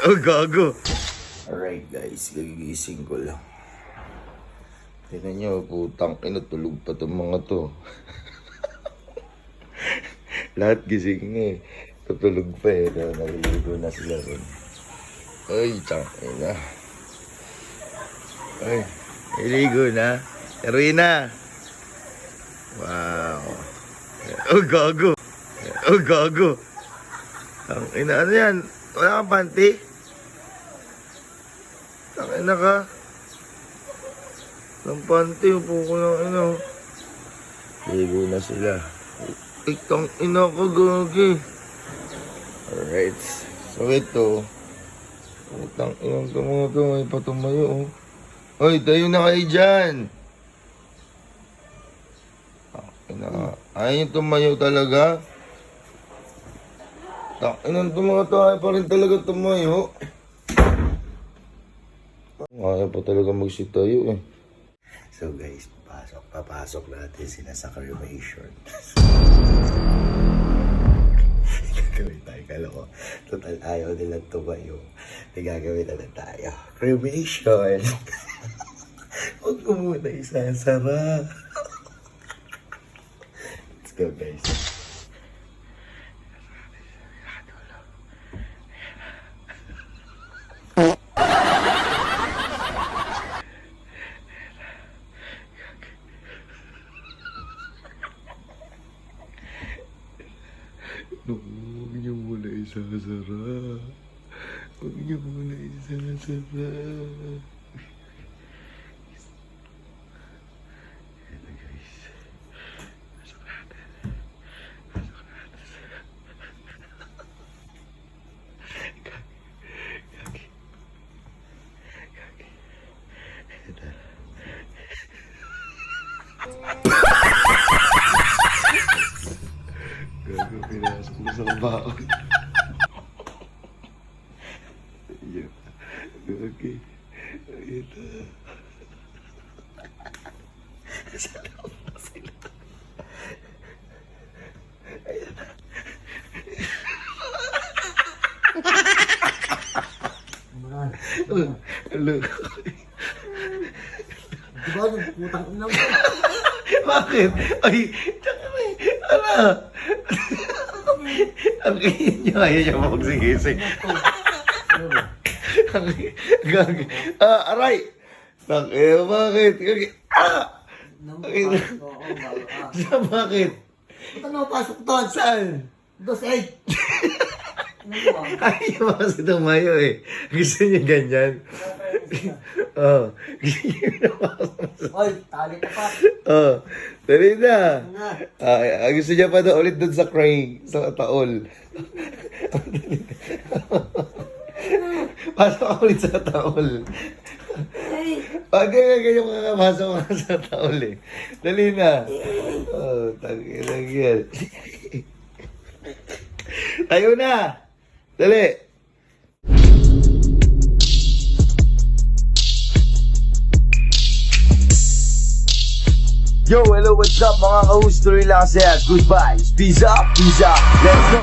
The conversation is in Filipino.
Oh, gago. Alright guys, gagigising ko lang. Tingnan nyo, putang ina, tulog pa tong mga to. Lahat gising nga eh. Tutulog pa eh. Pero naliligo na sila ron. Ay, tang ina. Ay, naliligo na. Erwina. Wow. Oh, gago. Oh, gago. Ang ina, ano yan? Wala kang panty? Ang ina ka. Ang panty, upo ko ng ina. Ligo na sila. Ikang ina ko, gagi. Alright. So ito. Itang inang ka mga to, may patumayo. Oh. Hoy, tayo na kayo dyan. Ina. Ayaw yung tumayo talaga. Tak, inang to mga to, ayaw pa rin talaga tumayo. Ayaw pa talaga magsitayo eh. So guys, papasok, papasok natin sila sa cremation. Gagawin tayo, kala ko. Total ayaw nila tumayo. May gagawin na lang tayo. Cremation! Huwag ko muna isasara. Let's go guys. Huwag niyo muna isasara. Huwag niyo muna isasara. Mo sa kabaon. Ayun. Okay. Ito. Sa loob na sila. Na. Hello. Diba, putang ina mo. Bakit? Ay, ano? Ang iyan niya, ayaw niya magsigising. Ang gagi. Ah, aray! Tang, eh, bakit? Gagi. Ah! Sa bakit? Puta na pasok doon. Saan? Dos eight. Ayaw kasi tumayo eh. Gusto niya ganyan. Oo. Sa- Oy, tali pa. Oo. Dali na. Ah, gusto niya pa na ulit dun sa crane, sa taol. Pasok ka ulit sa taol. Pag ganyan, ganyan makakapasok ka sa taol eh. Dali na. Oh, tagi lang yan. Tayo na! Dali! Yo, hello, what's up mga ka-host? Tuloy lang sa'yo. Goodbye. Peace up, peace up. Let's go!